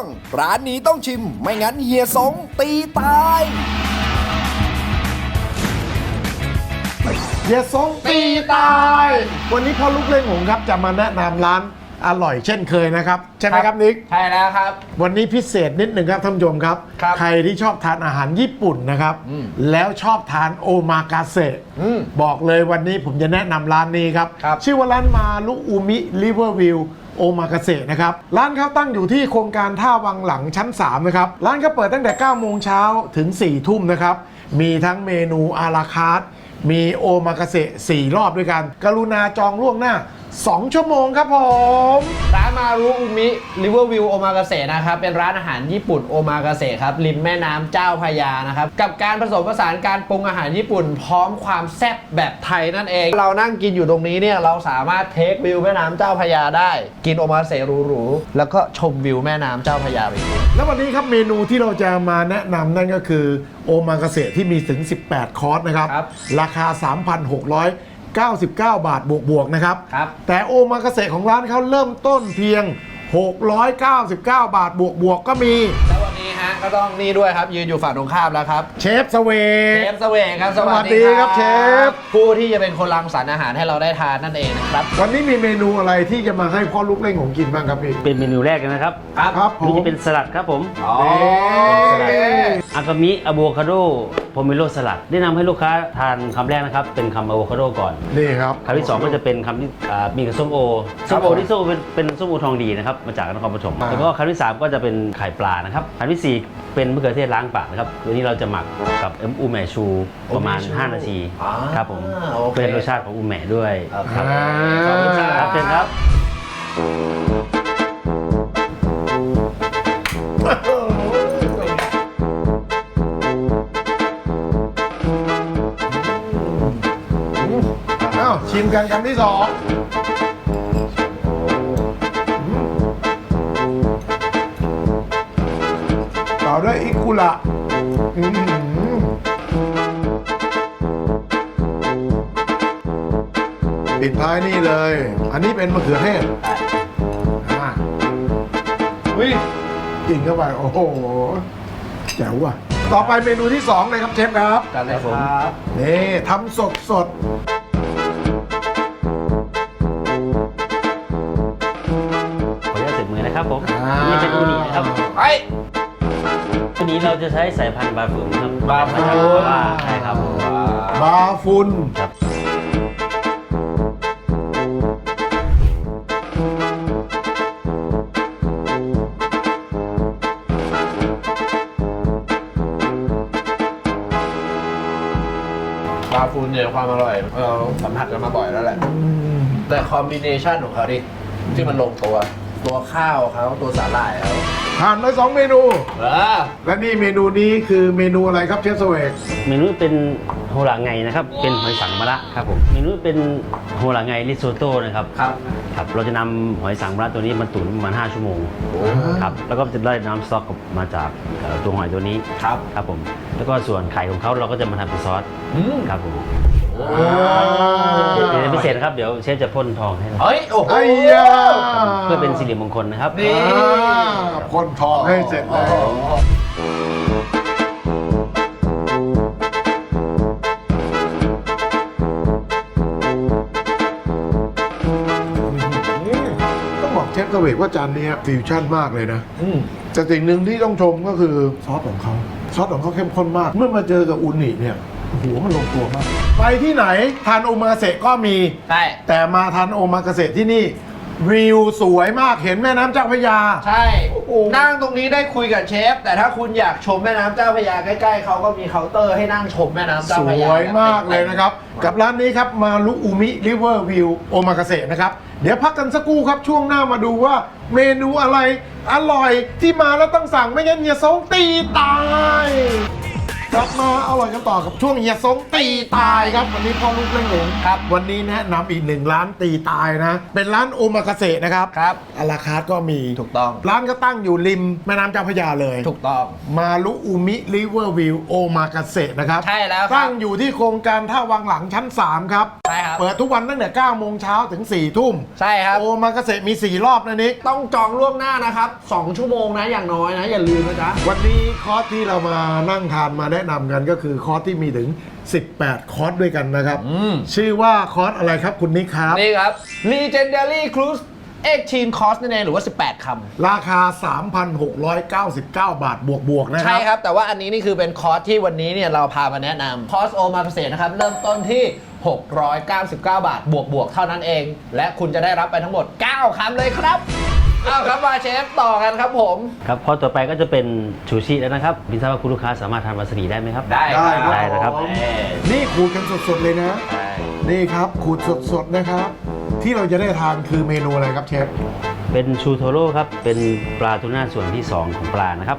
งร้านนี้ต้องชิม ไม่งั้นเฮียสงตีตายเฮียสงตีตาย วันนี้พ่อลูกเล่นหงครับจะมาแนะนำร้านอร่อยเช่นเคยนะครับ ใช่ไหมครับนิก ใช่แล้วครับ วันนี้พิเศษนิดหนึ่งครับท่านผู้ชมครับครับใครที่ชอบทานอาหารญี่ปุ่นนะครับ แล้วชอบทานโอมากาเสะอืมบอกเลยวันนี้ผมจะแนะนำร้านนี้ครับครับ ชื่อว่าร้านมาลุอุมิริเวอร์วิว โอมาเกษตรนะครับ ร้านเขาตั้งอยู่ที่โครงการท่าวังหลังชั้น 3 นะครับ ร้านเขาเปิดตั้งแต่ 9 โมงเช้าถึง 4 ทุ่มนะครับ มีทั้งเมนูอาราคาร์ทมีโอมากาเสะ4รอบด้วยกัน กรุณาจองล่วงหน้า 2 ชั่วโมงครับผม ร้านมารุอุมิริเวอร์วิวโอมากาเสนะครับ เป็นร้านอาหารญี่ปุ่นโอมากาเสครับ ริมแม่น้ำเจ้าพระยานะครับ กับการผสมผสานการปรุงอาหารญี่ปุ่น พร้อมความแซ่บแบบไทยนั่นเอง เรานั่งกินอยู่ตรงนี้เนี่ย เราสามารถเทควิวแม่น้ำเจ้าพระยาได้ กินโอมากาเสหรูๆแล้วก็ชมวิวแม่น้ำเจ้าพระยาไปด้วยแล้ววันนี้ครับเมนูที่เราจะมาแนะนำนั่นก็คือโอมากาเสะที่มีถึง 18 คอร์สนะครับ ครับ ราคา 3,699 บาทบวกๆนะครับ ครับ แต่โอมากาเสะของร้านเขาเริ่มต้นเพียง 699 บาทบวกๆก็มี แล้ววันนี้ฮะก็ต้องนี่ด้วยครับ ยืนอยู่ฝั่งตรงข้ามแล้วครับ เชฟสเวเชก ฟสเวงครับสสวัวัสสดีดีครับเชฟ ผู้ที่จะเป็นคนรังสรรค์อาหารให้เราได้ทานนั่นเองนะครับ วันนี้มีเมนูอะไรที่จะมาให้พ่อลูกเล่นของกินบ้างครับพี่ เป็นเมนูแรกกันนะครับครับ ครับผนี่มจะเป็นสลัดครับผม อ๋อ เอ๊ะ อากามิอะโวคาโดโพเมโลสลัดแนะนำให้ลูกค้าทานคำแรกนะครับ เป็นคำอะโวคาโดก่อนนี่ครับ คำที่สองก็จะเป็นคำที่อ่ามีกับส้มโอส้มโอผมที่ส้มโอเป็นเป็นส้มโอทองดีนะครับมาจากนครปฐมอ่า แล้วก็คำที่สามก็จะเป็นไข่ปลานะครับคำที่สี่เป็นมะเขือเทศล้างปากนะครับตัวนี้เราจะหมักกับเอ็มอูแมชูประมาณ 5 นาทีอ่าครับผมโอเคเพื่อให้รสชาติของอูแมด้วยครับ อ่า ขอบคุณคครัรับบเชิญครับ ชิมกันคำที่สองต่อด้วยอิคุระอื้อหือปิดท้ายนี่เลย อันนี้เป็นมะเขือเทศอ่าอุ้ยกินเข้าไป โอ้โห แจ๋วว่ะ ต่อไปเมนูที่สองเลยครับเชฟครับ กันเลยครับ นี่ทำสดสดข นี้เราจะใช้สายพันธุ์บาฟูนครับบาฟูนมาจากว่าใช่ครับบาฟุนครับปลาฟูนเนี่ยความอร่อยเราสัมผัสกันมาบ่อยแล้วแหละ แต่คอมบิเนชันของเขาดิที่มันลงตัว ตัวข้าวเขาตัวสาหร่ายเขา ผ่านไปสองเมนู เออและนี่เมนูนี้คือเมนูอะไรครับเชฟสเวกเมนูเป็นโฮราไงนะครับ เป็นหอยสังมะระครับผม เมนูเป็นโฮราไงริโซโต้นะครับ ครับ ครับ เราจะนำหอยสังมะระตัวนี้มาตุ๋นประมาณ5ชั่วโมงโอ้ครับ แล้วก็จะได้น้ำสต๊อกมาจากเอ่อตัวหอยตัวนี้ ครับ ครับผม แล้วก็ส่วนไข่ของเขาเราก็จะมาทำเป็นซอส อืม ครับผมอ่า เดี๋ยวพิเศษนะครับเดี๋ยวเชฟจะพ่นทองให้เราเฮ้ยโอ้โหไอ้ยาเพื่อเป็นสิริมงคลนะครับ นี่อ่าพ่นทองให้เสร็จเลยต้องบอกเชฟสเวกว่าจานนี้ฟิวชั่นมากเลยนะอืมแต่สิ่งหนึ่งที่ต้องชมก็คือซอสของเขาซอสของเขาเข้มข้นมาก เมื่อมาเจอกับอูนิเนี่ย หัวมันลงตัวมาก ไปที่ไหนทานโอมากาเสะก็มี ใช่ แต่มาทานโอมากาเสะที่นี่ วิวสวยมากเห็นแม่น้ำเจ้าพระยา ใช่ โอ้โห นั่งตรงนี้ได้คุยกับเชฟ แต่ถ้าคุณอยากชมแม่น้ำเจ้าพระยาใกล้ๆเขาก็มีเคาน์เตอร์ให้นั่งชมแม่น้ำสเจ้าพระยาวยมากเลยนะครับ กับร้านนี้ครับมาลุอุมิริเวอร์วิวโอมากาเสะนะครับ เดี๋ยวพักกันสักครู่ครับช่วงหน้ามาดูว่าเมนูอะไรอร่อยที่มาแล้วต้องสั่งไม่งั้นเฮียซงตีตาย กลับมาอร่อยกันต่อกับช่วงเฮียสงตีตายครับ วันนี้พ่อลูกเล่งหลงครับ วันนี้แนะนำอีกหนึ่งร้านตีตายนะ เป็นร้านโอมากาเสะนะครับครับอาราคาร์ทก็มีถูกต้อง ร้านก็ตั้งอยู่ริมแม่น้ำเจ้าพระยาเลย ถูกต้อง มาลุอุมิริเวอร์วิวโอมากาเสะนะครับใช่แล้วครับตั้งอยู่ที่โครงการท่าวังหลังชั้น 3 ครับ ใช่ครับเปิดทุกวันตั้งแต่9โมงเช้าถึง 4 ทุ่มใช่ครับ โอมากาเสะมี 4 รอบนะนิกต้องจองล่วงหน้านะครับ 2 ชั่วโมงนะอย่างน้อยนะ อย่าลืมนะจ๊ะวันนี้คอร์สที่เรามานั่งทานมาแนะนำกันก็คือคอร์สที่มีถึง 18 คอร์สด้วยกันนะครับอืมชื่อว่าคอร์สอะไรครับคุณนิกครับ นี่ครับ Legendary Cruise 18 Course นั่นเองหรือว่า 18 คำ ราคา 3,699 บาท บวกบวกๆนะครัใช่ครับ แต่ว่าอันนี้นี่คือเป็นคอร์สที่วันนี้เนี่ยเราพามาแนะนำคอร์สโอมาเกษตรนะครับ เริ่มต้นที่ 699 บาท บวกบวกๆเท่านั้นเอง และคุณจะได้รับไปทั้งหมด 9 คำเลยครับเอาครับมาเชฟต่อกันครับผม ครับข้อต่อไปก็จะเป็นชูชีแล้วนะครับพิซซ่าว่าคุณลูกค้าสามารถทานวาซาบิได้ไหมครับได้ได้ครับได้นะครับ ผมนี่ขูดกันสดๆเลยนะ นี่ครับขูดสดๆนะครับ ที่เราจะได้ทานคือเมนูอะไรครับเชฟ เป็นชูโทโร่ครับ เป็นปลาทูน่าส่วนที่ 2 ของปลานะครับ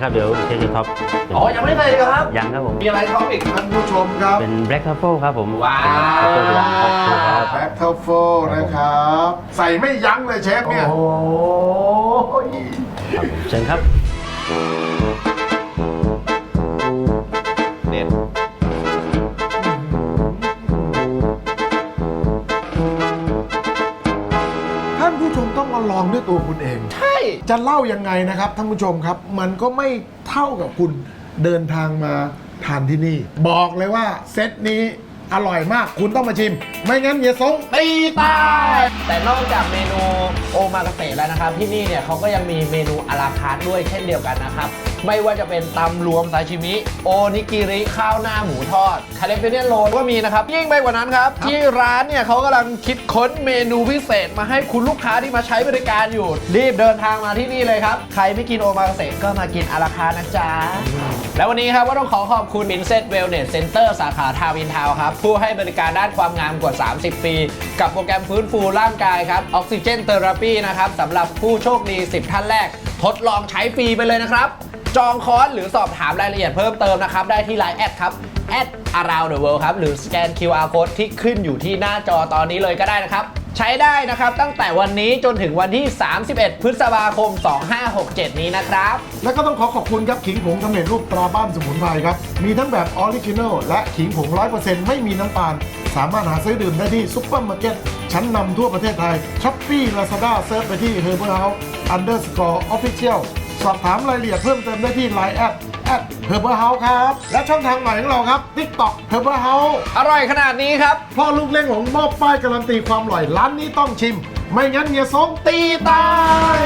นะครับเดี๋ยวเชฟจะท็อปเป็นอ๋อ ยังไม่เคยเลยครับ ยังครับผม มีอะไรท็อปอีกท่านผู้ชมครับเป็นแบล็กทัฟเฟิลครับผมว้าว เป็น truffle ครับครับแบ็คเทลโฟนะครับ ใส่ไม่ยั้งเลยเชฟเนี่ย โอ้ครับผมเชิญครับ ผู้ชมต้องมาลองด้วยตัวคุณเอง ใช่ จะเล่ายังไงนะครับท่านผู้ชมครับ มันก็ไม่เท่ากับคุณเดินทางมาทานที่นี่ บอกเลยว่าเซตนี้อร่อยมาก คุณต้องมาชิม ไม่งั้นเฮียสงตีตาย แต่นอกจากเมนูโอมากาเสะแล้วนะครับ ที่นี่เนี่ยเขาก็ยังมีเมนูอาราคาร์ทด้วยเช่นเดียวกันนะครับ ไม่ว่าจะเป็นตำรวมซาชิมิ โอนิกิริข้าวหน้าหมูทอดคาเลเฟเนียนโรก็มีนะครับ ยิ่งไปกว่านั้นครับ ที่ร้านเนี่ยเขากำลังคิดค้นเมนูพิเศษมาให้คุณลูกค้าที่มาใช้บริการอยู่ รีบเดินทางมาที่นี่เลยครับ ใครไม่กินโอมากาเสะก็มากินอาราคาร์ทนะจ๊ะ และวันนี้ครับก็ต้องขอขอบคุณ Princess Wellness Center สาขาทาวินทาวน์ครับผู้ให้บริการด้านความงามกว่า 30 ปี กับโปรแกรมฟื้นฟูร่างกายครับออกซิเจนเทอราปีนะครับสำหรับผู้โชคดี 10 ท่านแรก ทดลองใช้ฟรีไปเลยนะครับ จองคอร์สหรือสอบถามรายละเอียดเพิ่มเติมนะครับ ได้ที่ Line แอดครับ at around the world ครับ หรือสแกน QR code ที่ขึ้นอยู่ที่หน้าจอตอนนี้เลยก็ได้นะครับ ใช้ได้นะครับตั้งแต่วันนี้จนถึงวันที่ 31 พฤษภาคม 2567 นี้นะครับ แล้วก็ต้องขอขอบคุณครับขิงผงสำเร็จรูปตราบ้านสมุนไพรครับ มีทั้งแบบออริจินอลและขิงผง 100%ไม่มีน้ำตาล สามารถหาซื้อดื่มได้ที่ซุปเปอร์มาร์เก็ตชั้นนำทั่วประเทศไทยช้อปปี้ลาซาด้าเซิร์ชไปที่ Herbal House Underscore Official สอบถามรายละเอียดเพิ่มเติมได้ที่ Line แอดแอด Herbal House ครับ และช่องทางใหม่ของเราครับ TikTok Herbal House อร่อยขนาดนี้ครับ พ่อลูกเล่งของมอบป้ายการันตีความอร่อยร้านนี้ต้องชิม ไม่งั้นเฮียสงตีตาย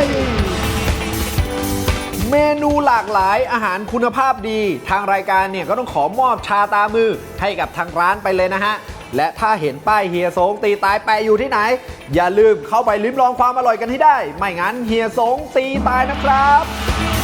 เมนูหลากหลายอาหารคุณภาพดี ทางรายการเนี่ยก็ต้องขอมอบชาตามือให้กับทางร้านไปเลยนะฮะ และถ้าเห็นป้ายเฮียสงตีตายแปะอยู่ที่ไหน อย่าลืมเข้าไปลิ้มลองความอร่อยกันให้ได้ ไม่งั้นเฮียสงตีตายนะครับ